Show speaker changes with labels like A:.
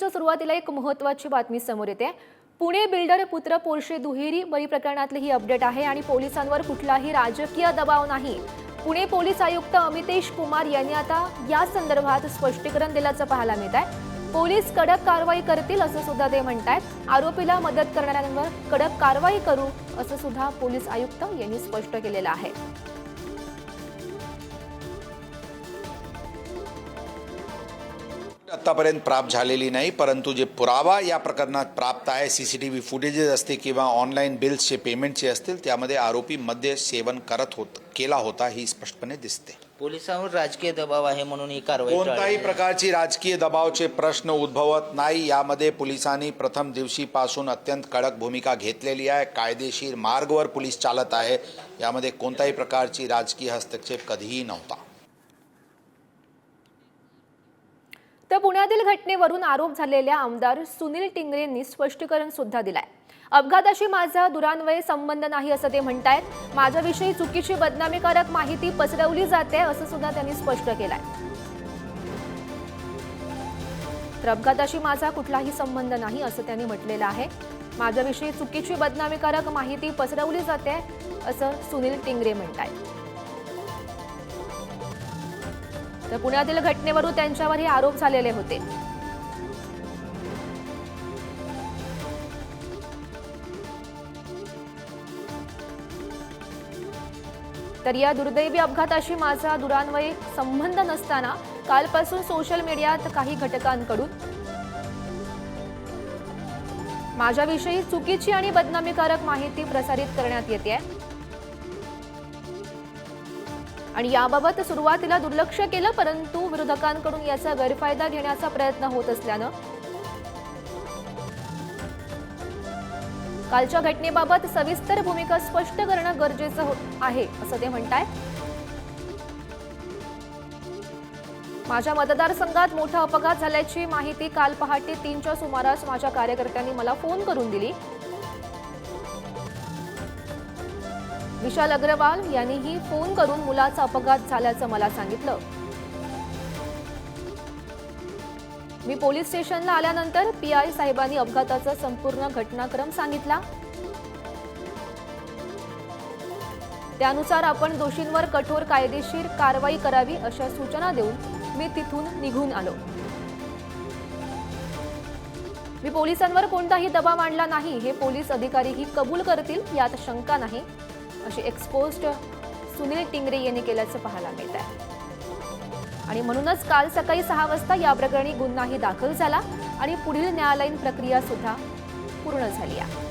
A: बुलेटिनच्या सुरुवातीला एक महत्वाची बातमी समोर येते. पुणे बिल्डर पुत्र पोर्शे दुहेरी बळी प्रकरणातली ही अपडेट आहे आणि पोलिसांवर कुठलाही राजकीय दबाव नाही. पुणे पोलीस आयुक्त अमितेश कुमार यांनी आता या संदर्भात स्पष्टीकरण दिल्याचं पाहायला मिळत आहे. पोलीस कडक कारवाई करतील असं सुद्धा ते म्हणतायत. आरोपीला मदत करणाऱ्यांवर कडक कारवाई करू असं सुद्धा पोलीस आयुक्त यांनी स्पष्ट केलेलं आहे.
B: आत्तापर्यंत प्राप्त झालेली नाही परंतु जे पुरावा या प्रकरणात प्राप्त आहे C C T V footages असते किंवा ऑनलाईन बिल्सचे पेमेंटचे असतील त्यामध्ये आरोपी मद्य सेवन करत होत केला होता ही स्पष्टपणे दिसते.
C: पोलिसांवर राजकीय दबाव आहे म्हणून ही कारवाई
B: कोणताही
C: टाळली.
B: प्रकारची राजकीय दबावचे प्रश्न उद्भवत नाही. यामध्ये पोलिसांनी प्रथम दिवशीपासून अत्यंत कडक भूमिका घेतलेली आहे. कायदेशीर मार्गवर पोलीस चालत आहे. यामध्ये कोणत्याही प्रकारची राजकीय हस्तक्षेप कधीही नव्हता.
A: तर पुण्यातील घटनेवरून आरोप झालेल्या आमदार सुनील टिंगरेंनी स्पष्टीकरण सुद्धा दिलाय. अपघाताशी माझा दुरान्वये संबंध नाही असं ते म्हणतायत. माझ्याविषयी चुकीची बदनामीकारक माहिती पसरवली जाते असं सुद्धा त्यांनी स्पष्ट केलंय. तर अपघाताशी माझा कुठलाही संबंध नाही असं त्यांनी म्हटलेलं आहे. माझ्याविषयी चुकीची बदनामीकारक माहिती पसरवली जाते असं सुनील टिंगरे म्हणतायत. तर पुण्यातील घटनेवरून त्यांच्यावर हे आरोप झालेले होते. तर या दुर्दैवी अपघाताशी माझा दुरान्वये संबंध नसताना कालपासून सोशल मीडियात काही घटकांकडून माझ्याविषयी चुकीची आणि बदनामीकारक माहिती प्रसारित करण्यात येते आहे आणि याबाबत सुरुवातीला दुर्लक्ष केलं परंतु विरोधकांकडून याचा गैरफायदा घेण्याचा प्रयत्न होत असल्यानं कालच्या घटनेबाबत सविस्तर भूमिका स्पष्ट करणं गरजेचं हो- आहे असं ते म्हणताय. माझ्या मतदारसंघात मोठा अपघात झाल्याची माहिती काल पहाटे तीनच्या सुमारास माझ्या कार्यकर्त्यांनी मला फोन करून दिली. विशाल अग्रवाल यांनीही फोन करून मुलाचा अपघात झाल्याचं मला सांगितलं. मी पोलीस स्टेशनला आल्यानंतर पी आय साहेबांनी अपघाताचा संपूर्ण घटनाक्रम सांगितला. त्यानुसार आपण दोषींवर कठोर कायदेशीर कारवाई करावी अशा सूचना देऊन मी तिथून निघून आलो. मी पोलिसांवर कोणताही दबाव आणला नाही हे पोलीस अधिकारीही कबूल करतील यात शंका नाही. अशी एक्सपोज्ड सुनील टिंगरे यांनी केल्याचं पाहायला मिळत आहे आणि म्हणूनच काल सकाळी सहा वाजता या प्रकरणी गुन्हाही दाखल झाला आणि पुढील न्यायालयीन प्रक्रिया सुद्धा पूर्ण झाली आहे.